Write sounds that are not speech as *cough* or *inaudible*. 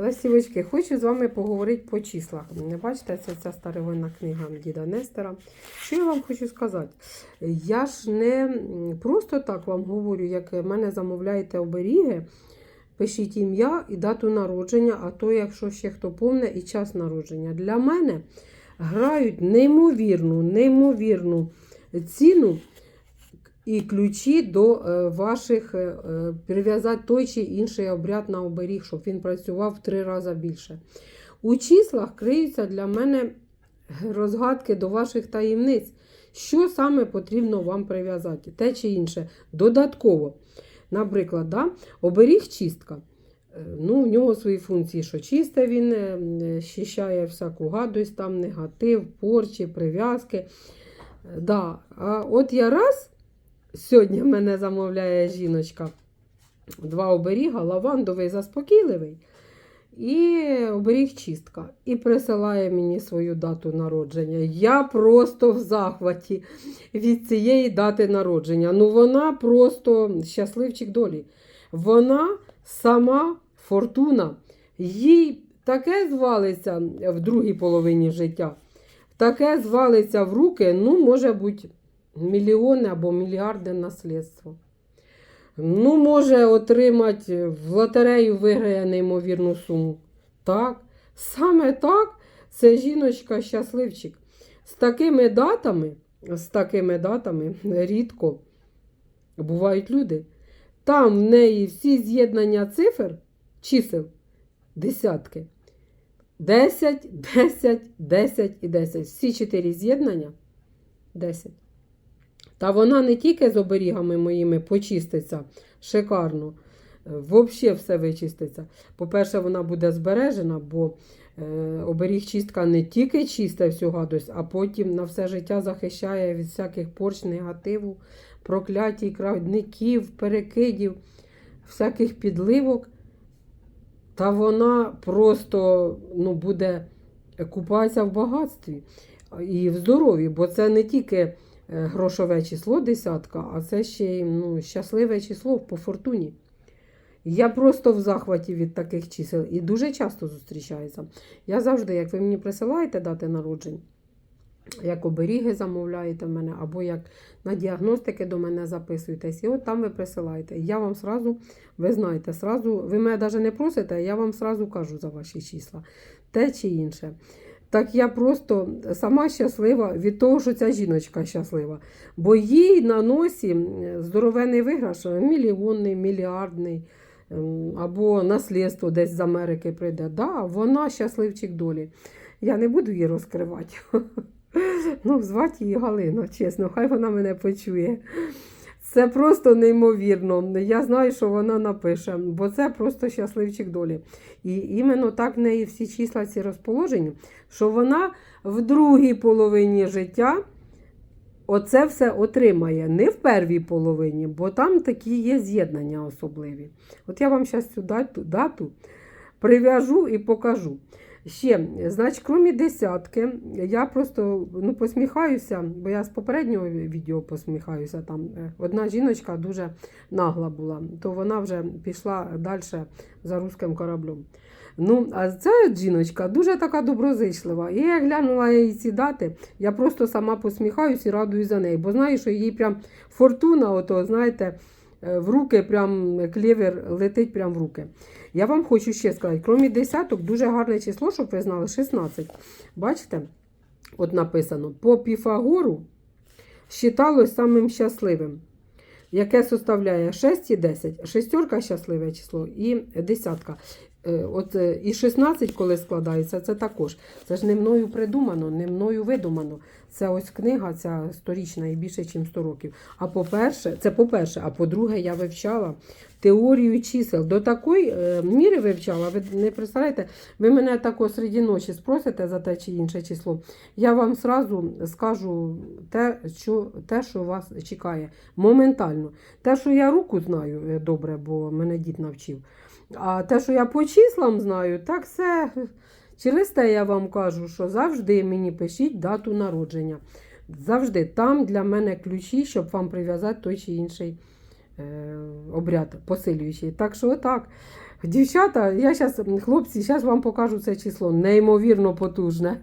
Ласівочки, хочу з вами поговорити по числах. Не бачите, це ця старовинна книга діда Нестера. Що я вам хочу сказати? Я ж не просто так вам говорю, як мене замовляєте оберіги. Пишіть ім'я і дату народження, а то, якщо ще хто помне, і час народження. Для мене грають неймовірну, неймовірну ціну і ключі до е, ваших е, е, прив'язати той чи інший обряд на оберіг, щоб він працював в три рази більше. У числах криються для мене розгадки до ваших таємниць, що саме потрібно вам прив'язати, те чи інше, додатково. Наприклад, да, оберіг чистка. Ну, в нього свої функції, що чисте він щищає всяку гадость, там негатив, порчі, прив'язки. Да. А от я раз сьогодні мене замовляє жіночка. Два оберіга, лавандовий заспокійливий і оберіг чистка. І присилає мені свою дату народження. Я просто в захваті від цієї дати народження. Ну, вона просто щасливчик долі. Вона сама фортуна. Їй таке звалиться в другій половині життя. Таке звалиться в руки, ну, може бути, мільйони або мільярди наслідство. Ну, може отримати в лотерею виграє неймовірну суму. Так, саме так, це жіночка щасливчик. З такими датами, з такими датами рідко бувають люди. Там в неї всі з'єднання цифр, чисел, десятки. 10, 10, 10 і 10. Всі чотири з'єднання 10. Та вона не тільки з оберігами моїми почиститься шикарно, взагалі все вичиститься. По-перше, вона буде збережена, бо е, оберіг чистка не тільки чисте всю гадость, а потім на все життя захищає від всяких порч, негативу, проклятій, крадників, перекидів, всяких підливок. Та вона просто ну, буде купатися в багатстві і в здоров'ї, бо це не тільки грошове число десятка, а це ще ну, щасливе число по фортуні. Я просто в захваті від таких чисел і дуже часто зустрічається. Я завжди, як ви мені присилаєте дати народжень, як оберіги замовляєте в мене, або як на діагностики до мене записуєтесь, і от там ви присилаєте. Я вам сразу, ви знаєте, сразу, ви мене навіть не просите, я вам сразу кажу за ваші числа, те чи інше. Так я просто сама щаслива від того, що ця жіночка щаслива. Бо їй на носі здоровений виграш, мільйонний, мільярдний, ем, або наслідство десь з Америки прийде. Да, вона щасливчик долі. Я не буду її розкривати. *laughs* Ну, звати її Галина, чесно, хай вона мене почує. Це просто неймовірно. Я знаю, що вона напише, бо це просто щасливчик долі. І іменно так в неї всі числа ці розположені, що вона в другій половині життя оце все отримає. Не в первій половині, бо там такі є з'єднання особливі. От я вам зараз цю дату, дату прив'яжу і покажу. Ще, значить, крім десятки, я просто ну, посміхаюся, бо я з попереднього відео посміхаюся. Там е, одна жіночка дуже нагла була, то вона вже пішла далі за руським кораблем. Ну, а ця жіночка дуже така доброзичлива. І я глянула її ці дати, я просто сама посміхаюся і радую за неї, бо знаю, що їй прям фортуна, ото, знаєте, в руки, прям клевер летить прям в руки. Я вам хочу ще сказати, крім десяток, дуже гарне число, щоб ви знали, 16. Бачите? От написано: по Піфагору вважалось самим щасливим, яке составляє 6 і 10. Шестерка щасливе число і десятка. Е, От е, і 16, коли складається, це також. Це ж не мною придумано, не мною видумано. Це ось книга, ця сторічна і більше, ніж 100 років. А по-перше, це по-перше, а по-друге, я вивчала теорію чисел. До такої е, міри вивчала. Ви не представляєте, ви мене тако серед ночі спросите за те чи інше число. Я вам сразу скажу те, що, те, що вас чекає. Моментально. Те, що я руку знаю добре, бо мене дід навчив. А те, що я по числам знаю, так це через те я вам кажу, що завжди мені пишіть дату народження. Завжди там для мене ключі, щоб вам прив'язати той чи інший е, обряд посилюючий. Так що отак. Дівчата, я зараз, хлопці, зараз вам покажу це число. Неймовірно потужне.